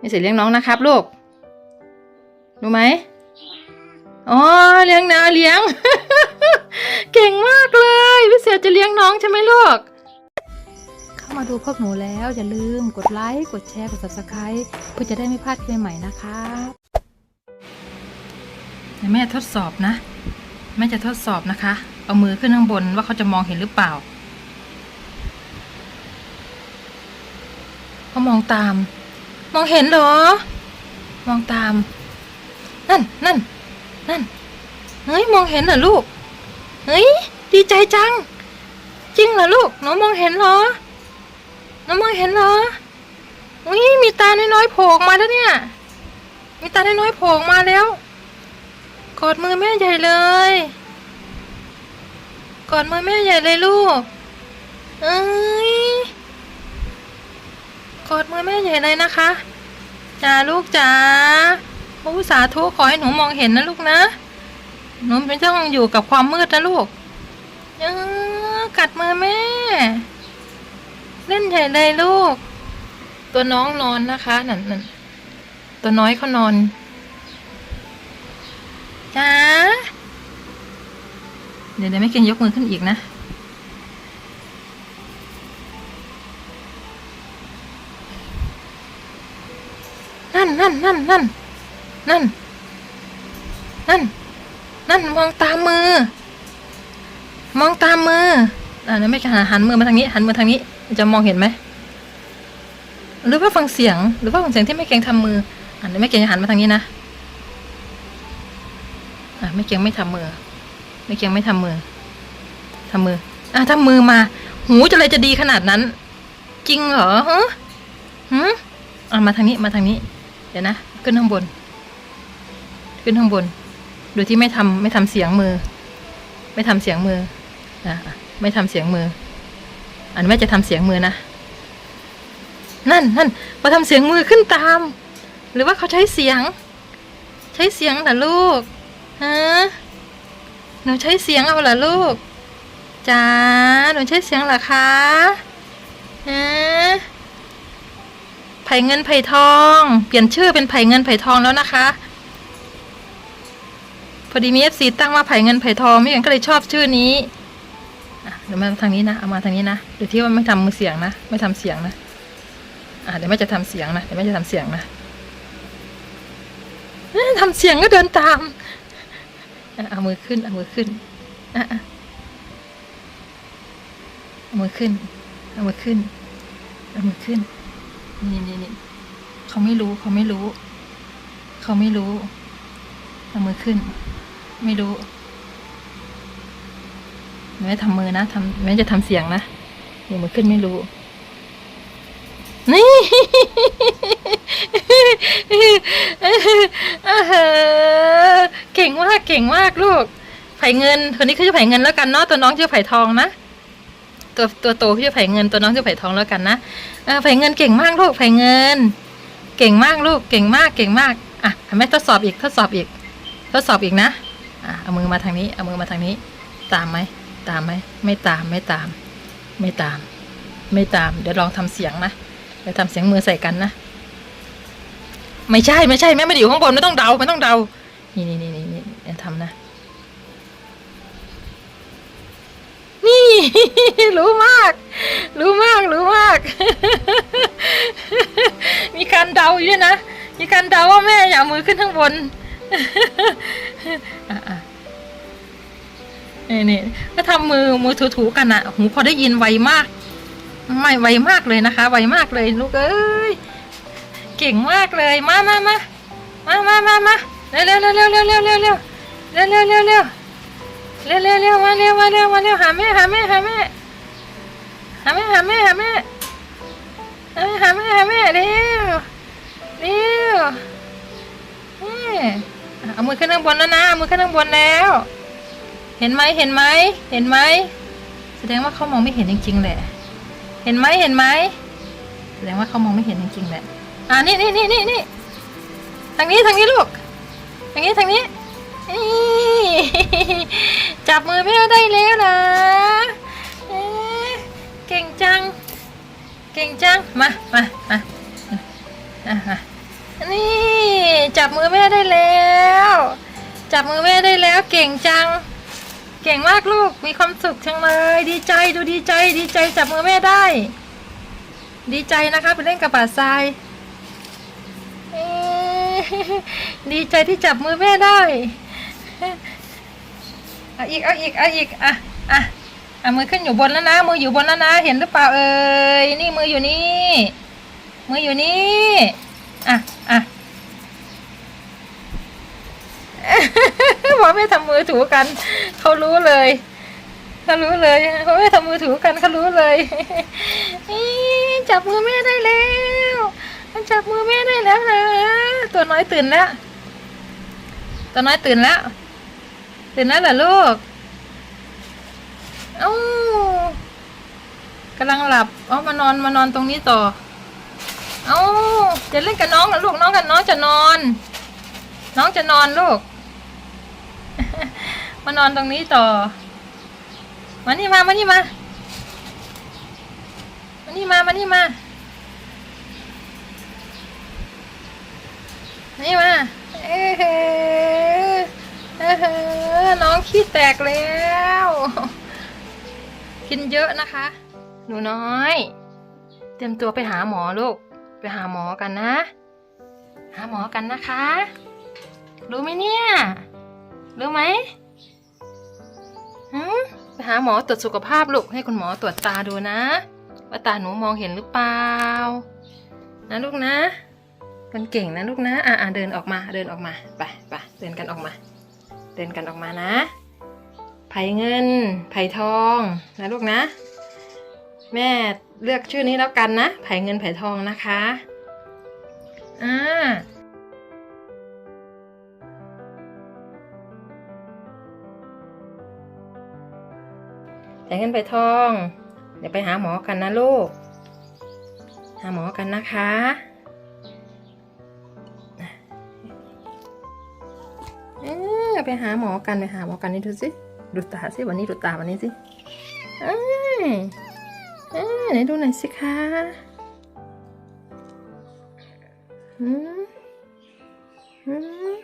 ไม่เสร็จเลี้ยงน้องนะครับลูกรู้ไหมอ๋อเลี้ยงนะเลี้ยง เก่งมากเลยพิเศษจะเลี้ยงน้องใช่ไหมลูก เข้ามาดูพวกหนูแล้ว อย่าลืมกดไลค์ กดแชร์ กด subscribe เพื่อจะได้ไม่พลาดคลิปใหม่ๆนะครับเดี๋ยวแม่ทดสอบนะ แม่จะทดสอบนะคะ เอามือขึ้นข้างบนว่าเขาจะมองเห็นหรือเปล่าเขามองตาม มองเห็นเหรอ มองตาม นั่นนั่นนั่นเฮ้ยมองเห็นเหรอลูก เฮ้ยดีใจจัง จริงเหรอลูกหนูมองเห็นเหรอหนูมองเห็นเหรออุ้ยมีตาน้อยๆโผล่มาแล้วเนี่ย มีตาน้อยๆโผล่มาแล้ว กอดมือแม่ใหญ่เลย กอดมือแม่ใหญ่เลยลูก เอ้ย มือแม่ใหญ่เลยนะคะจ้าลูกจ๋าโอ้สาธุขอให้หนูมองเห็นนะลูกนะ หนูไม่ต้องอยู่กับความมืดนะลูกเออกัดมือแม่ เล่นใหญ่เลยลูก ตัวน้องนอนนะคะนั่นนั่นตัวน้อยเขานอนจ้าเดี๋ยวเดี๋ยวไม่เกินยกมือขึ้นอีกนะ นั่นนั่นนั่นนั่นนั่น นั่น นั่นมองตามมือ มองตามมืออ่าเดี๋ยวไม่หันหันมือมาทางนี้ หันมือทางนี้ จะมองเห็นไหมหรือว่าฟังเสียง หรือว่าฟังเสียงที่แม่เก่งทำมืออ่าเดี๋ยวแม่เก่งจะหันมาทางนี้นะอ่าแม่เก่งไม่ทำมือแม่เก่งไม่ทำมือทำมืออ่าทำมือมา หูจะอะไรจะดีขนาดนั้น จริงเหรอฮะหืมอ่ามาทางนี้มาทางนี้ เดี๋ยวนะ ขึ้นข้างบน ขึ้นข้างบน โดยที่ไม่ทำไม่ทำเสียงมือ ไม่ทำเสียงมือนะอะไม่ทำเสียงมือ อันแม่จะทำเสียงมือนะ นั่นนั่นมาทำเสียงมือขึ้นตาม หรือว่าเขาใช้เสียง ใช้เสียงเหรอลูกฮะหนูใช้เสียงเอาเหรอลูกจ้าหนูใช้เสียงเหรอคะฮะ ผ่เงินไผ่ทอง เปลี่ยนชื่อเป็นไผ่เงินไผ่ทองแล้วนะคะ พอดีมีเอฟซีตั้งว่าไผ่เงินไผ่ทองไม่งั้นก็เลยชอบชื่อนี้เดี๋ยวมาทางนี้นะ เอามาทางนี้นะเดี๋ยวที่ว่าไม่ทำมือเสียงนะ ไม่ทำเสียงนะอะเดี๋ยวแม่จะทำเสียงนะ เดี๋ยวแม่จะทำเสียงนะเอ้ยทำเสียงก็เดินตาม เอามือขึ้น เอามือขึ้นเอามือขึ้น เอามือขึ้น เอามือขึ้น นี่นี่นี่เขาไม่รู้เขาไม่รู้ เขาไม่รู้เอามือขึ้น ไม่รู้แม่ทำมือนะทำแม่จะทำเสียงนะเอามือขึ้นไม่รู้ นี่เก่งมากเก่งมากลูกไผ่เงินคนนี้เขาจะไผ่เงินแล้วกันเนาะตัวน้องชื่อไผ่ทองนะ ตัวตัวโตชื่อไผ่เงินตัวน้องชื่อไผ่ทองแล้วกันนะเออไผ่เงินเก่งมากลูกไผ่เงิน เก่งมากลูกเก่งมากเก่งมากอะแม่ทดสอบอีกทดสอบอีก ทดสอบอีกนะอะเอามือมาทางนี้เอามือมาทางนี้ ตามไหมตามไหมไม่ตามไม่ตาม ไม่ตาม ไม่ตาม เดี๋ยวลองทำเสียงนะเดี๋ยวทำเสียงมือใส่กันนะไม่ใช่ไม่ใช่แม่ไม่ได้อยู่ข้างบนไม่ต้องเดาไม่ต้องเดานี่นี่นี่นี่นี่ทำนะ นี่ รู้มาก รู้มาก รู้มาก มีการเดาอยู่ด้วยนะ มีการเดาว่าแม่อย่าเอามือขึ้นข้างบนอะอะนี่นี่ก็ทำมือมือถูๆกันอะหูพอได้ยินไวมาก ไม่ไวมากเลยนะคะ ไวมากเลยลูกเอ้ย เก่งมากเลย มามามามามามามาเร็วเร็วเร็วเร็วเร็วเร็วเร็วเร็วเร็วเร็วเร็วเร็ว เร็วเร็วเร็วมาเร็วมาเร็วมาเร็วหาแม่หาแม่หาแม่หาแม่หาแม่หาแม่หาแม่หาแม่หาแม่เร็วเร็วนี่เอามือขึ้นข้างบนแล้วนะเอามือขึ้นข้างบนแล้ว เห็นไหมเห็นไหมเห็นไหมแสดงว่าเขามองไม่เห็นจริงๆแหละ เห็นไหมเห็นไหมแสดงว่าเขามองไม่เห็นจริงๆแหละอ่านี่นี่นี่นี่นี่ทางนี้ทางนี้ลูกทางนี้ทางนี้ จับมือแม่ได้แล้วนะเก่งจัง เก่งจัง มามามานี่จับมือแม่ได้แล้ว จับมือแม่ได้แล้ว เก่งจัง เก่งมากลูก มีความสุขจังเลย ดีใจ ดูดีใจ ดีใจ จับมือแม่ได้ ดีใจนะคะไปเล่นกับป่าทรายดีใจที่จับมือแม่ได้ เอาอีกเอาอีกเอาอีกอะอะอะมือขึ้นอยู่บนแล้วนะ มืออยู่บนแล้วนะ เห็นหรือเปล่าเอ่ยนี่มืออยู่นี่ มืออยู่นี่อะอะพอไม่ทำมือถูกันเขารู้เลยเขารู้เลยพอไม่ทำมือถูกันเขารู้เลยจับมือแม่ได้แล้วจับมือแม่ได้แล้วนะตัวน้อยตื่นแล้วตัวน้อยตื่นแล้ว ตื่นแล้วเหรอลูกเอ้ากำลังหลับเอามานอนมานอนตรงนี้ต่อ เอ้าจะเล่นกับน้องเหรอลูกน้องกับน้องจะนอน น้องจะนอนลูก มานอนตรงนี้ต่อ มานี่มามานี่มา มานี่มามานี่มานี่มาเอ้เฮ้เฮ้ น้องขี้แตกแล้ว กินเยอะนะคะ หนูน้อย เตรียมตัวไปหาหมอลูก ไปหาหมอกันนะ หาหมอกันนะคะ รู้ไหมเนี่ย รู้ไหมหืมไปหาหมอตรวจสุขภาพลูก ให้คุณหมอตรวจตาดูนะ ว่าตาหนูมองเห็นหรือเปล่า นะลูกนะกันเก่งนะลูกนะ อ่าเดินออกมา เดินออกมา ไปไปเดินกันออกมา ดินกันออกมานะ ไผ่เงิน ไผ่ทองนะลูกนะ แม่เลือกชื่อนี้แล้วกันนะ ไผ่เงินไผ่ทองนะคะอ่าแต่เงินไปทอง เดี๋ยวไปหาหมอกันนะลูก หาหมอกันนะคะออ ไปหาหมอกันไปหาหมอกันนี่ดูสิดูตาสิวันนี้ดูตาวันนี้สิเอ้ยเอ้ยไหนดูหน่อยสิคะอืมอืม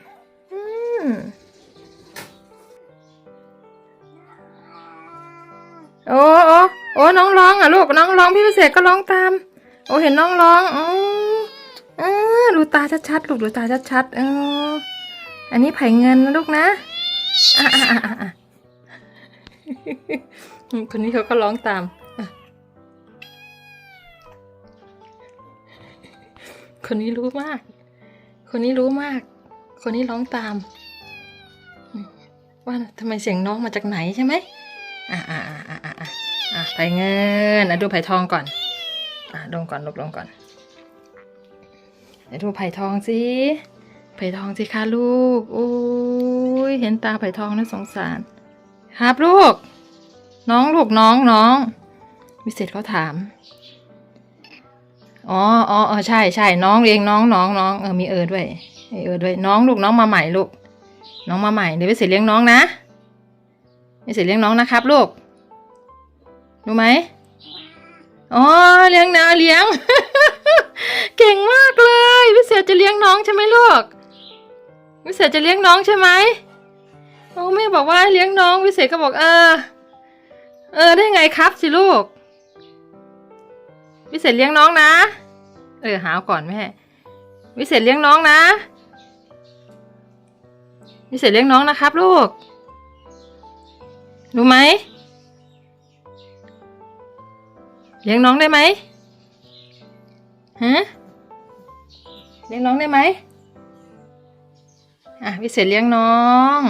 อืมโอ้โอ้โอ้น้องร้องอะลูกน้องร้องพี่พิเศษก็ร้องตาม โอ้เห็นน้องร้องอ๋อเออดูตาชัดๆลูกดูตาชัดๆเออ อันนี้ไผ่เงินนะลูกนะอะอะอะอะคนนี้เขาก็ร้องตาม คนนี้รู้มาก คนนี้รู้มาก คนนี้ร้องตาม ว่าทำไมเสียงน้องมาจากไหนใช่ไหมอะอะอะอะอะอะไผ่เงินอะดูไผ่ทองก่อน อะลงก่อนลงลงก่อนเดี๋ยวดูไผ่ทองสิ ไผ่ทองสิคะลูก โอ้ยเห็นตาไผ่ทองน่าสงสาร ครับลูก น้องลูกน้องน้องวิเศษเขาถาม อ๋ออ๋อเออใช่ใช่น้องเองน้องน้องน้องเออมีเออด้วยมีเออด้วยน้องลูกน้องมาใหม่ลูก น้องมาใหม่เดี๋ยววิเศษเลี้ยงน้องนะไม่เสร็จเลี้ยงน้องนะครับ ลูกรู้ไหมอ๋อเลี้ยงนะเลี้ยง เก่งมากเลย วิเศษจะเลี้ยงน้องใช่ไหมลูก วิเศษจะเลี้ยงน้องใช่ไหมโอ้แม่บอกว่าให้เลี้ยงน้องวิเศษก็บอกเออ เออได้ไงครับสิลูก วิเศษเลี้ยงน้องนะ เออหาวก่อนแม่ วิเศษเลี้ยงน้องนะ วิเศษเลี้ยงน้องนะครับ ลูก รู้ไหม เลี้ยงน้องได้ไหมฮะ เลี้ยงน้องได้ไหม อะวิเศษเลี้ยงน้อง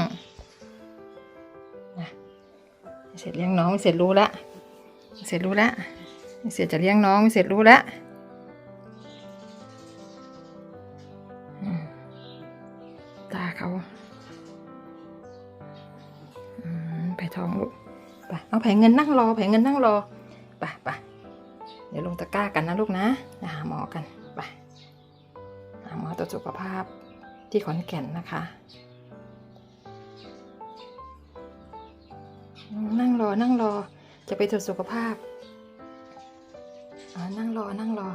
อะวิเศษเลี้ยงน้องวิเศษรู้ละวิเศษรู้ละวิเศษจะเลี้ยงน้องวิเศษรู้ละตาเขาไผ่ทองลูกไปเอาไผ่เงินนั่งรอไผ่เงินนั่งรอไปไปเดี๋ยวลงตะกร้ากันนะลูกนะหาหมอกันไปหาหมอตรวจสุขภาพ ที่ขอนแก่นนะคะ นั่งรอนั่งรอจะไปตรวจสุขภาพ นั่งรอนั่งรอ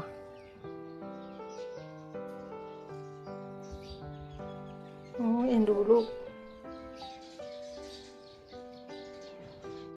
โอ้เอ็นดูลูก